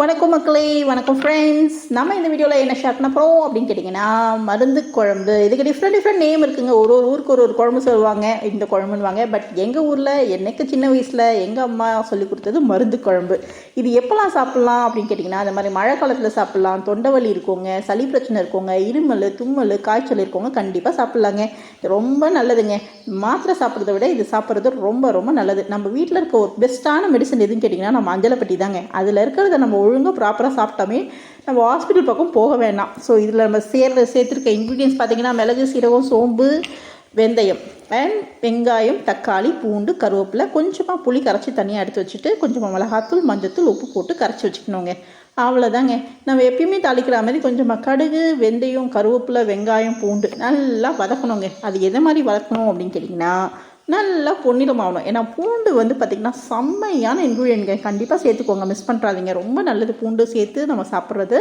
வணக்கம் மக்களே வணக்கம் ஃப்ரெண்ட்ஸ் நம்ம இந்த வீடியோவில் என்ன ஷேர் பண்ண போகிறோம் அப்படின்னு கேட்டிங்கன்னா மருந்து குழம்பு. இதுக்கு டிஃப்ரெண்ட் டிஃப்ரெண்ட் நேம் இருக்குங்க. ஒரு ஒரு ஊருக்கு ஒரு ஒரு குழம்பு சொல்லுவாங்க இந்த குழம்புன்னுவாங்க பட் எங்கள் ஊரில் எனக்கு சின்ன வயசில் எங்கள் அம்மா சொல்லி கொடுத்தது மருந்து குழம்பு. இது எப்போல்லாம் சாப்பிட்லாம் அப்படின்னு கேட்டிங்கன்னா அந்த மாதிரி மழை காலத்தில் சாப்பிட்லாம். தொண்டை வலி இருக்கவங்க சளி பிரச்சனை இருக்கவங்க இருமல் தும்மல் காய்ச்சல் இருக்கவங்க கண்டிப்பாக சாப்பிட்லாங்க. இது ரொம்ப நல்லதுங்க. மாத்திரை சாப்பிட்றத விட இது சாப்பிட்றது ரொம்ப ரொம்ப நல்லது. நம்ம வீட்டில் இருக்க ஒரு பெஸ்ட்டான மெடிசன் எதுன்னு கேட்டிங்கன்னா நம்ம மஞ்சளைப்பட்டி தாங்க. அதில் இருக்கிறத நம்ம ஒழுங்காக ப்ராப்பராக சாப்பிட்டோமே நம்ம ஹாஸ்பிட்டல் பக்கம் போக வேண்டாம் ஸோ இதில் நம்ம சேர்ற சேர்த்துருக்க இன்க்ரீடியன்ஸ் பார்த்திங்கன்னா மிளகு சீரகம் சோம்பு வெந்தயம் அண்ட் வெங்காயம் தக்காளி பூண்டு கருவேப்பிலை கொஞ்சமாக புளி கரைச்சி தனியாக எடுத்து வச்சுட்டு கொஞ்சமாக மிளகாத்தூள் மஞ்சத்தூள் உப்பு போட்டு கரைச்சி வச்சுக்கணுங்க. அவ்வளோதாங்க நம்ம எப்பயுமே தாளிக்கிற மாதிரி கொஞ்சமாக கடுகு வெந்தயம் கருவேப்பிலை வெங்காயம் பூண்டு நல்லா வதக்கணுங்க. அது எதை மாதிரி வதக்கணும் அப்படின்னு கேட்டிங்கன்னா நல்லா பொன்னிறமாகணும் ஏன்னா பூண்டு வந்து பார்த்திங்கன்னா செம்மையான இன்க்ரீடியன்ட்ங்க கண்டிப்பாக சேர்த்துக்கோங்க. மிஸ் பண்ணுறாதீங்க ரொம்ப நல்லது பூண்டு சேர்த்து நம்ம சாப்பிட்றது.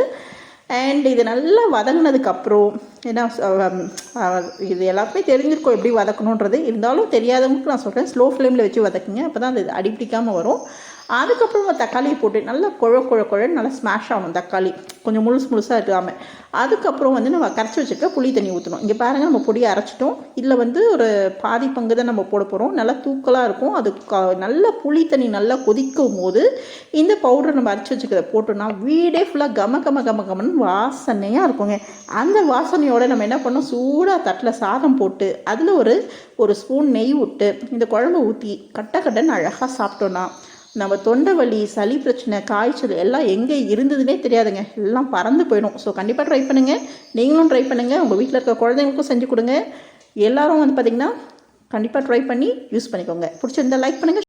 அண்ட் இது நல்லா வதங்கினதுக்கப்புறம் ஏன்னா இது எல்லாருக்குமே தெரிஞ்சிருக்கோம் எப்படி வதக்கணுன்றது. இருந்தாலும் தெரியாதவங்களுக்கு நான் சொல்கிறேன் ஸ்லோ ஃப்ளேமில் வச்சு வதக்குங்க. அப்போ தான் அது அடிப்பிடிக்காமல் வரும். அதுக்கப்புறம் தக்காளியை போட்டு நல்லா குழ குழ குழன்னு நல்லா ஸ்மாஷ் ஆகணும் தக்காளி. கொஞ்சம் முழுசு முழுசாக இருக்காமல் அதுக்கப்புறம் வந்து நம்ம கரைச்சி வச்சுருக்க புளி தண்ணி ஊற்றணும் இங்கே பாருங்கள் நம்ம பொடியை அரைச்சிட்டோம். இதில் வந்து ஒரு பாதி பங்கு தான் நம்ம போட போகிறோம் நல்லா தூக்கலாக இருக்கும். அது க நல்ல புளி தண்ணி நல்லா கொதிக்கும் போது இந்த பவுடரை நம்ம அரைச்சி வச்சுக்கிறத போட்டோம்னா வீடே ஃபுல்லாக கம கம கம கமன்னு வாசனையாக இருக்குங்க. அந்த வாசனையோடு நம்ம என்ன பண்ணோம் சூடாக தட்டில் சாதம் போட்டு அதில் ஒரு ஒரு ஸ்பூன் நெய் விட்டு இந்த குழம்பு ஊற்றி கட்ட கட்டன்னு அழகாக சாப்பிட்டோன்னா நம்ம தொண்டை வலி சளி பிரச்சனை காய்ச்சல் எல்லாம் எங்கே இருந்ததுன்னே தெரியாதுங்க. எல்லாம் பறந்து போயிடும். ஸோ கண்டிப்பாக ட்ரை பண்ணுங்கள் நீங்களும் ட்ரை பண்ணுங்கள் உங்கள் வீட்டில் இருக்க குழந்தைங்களுக்கும் செஞ்சு கொடுங்க. எல்லாரும் வந்து பார்த்திங்கன்னா கண்டிப்பாக ட்ரை பண்ணி யூஸ் பண்ணிக்கோங்க. பிடிச்சிருந்தா லைக் பண்ணுங்கள்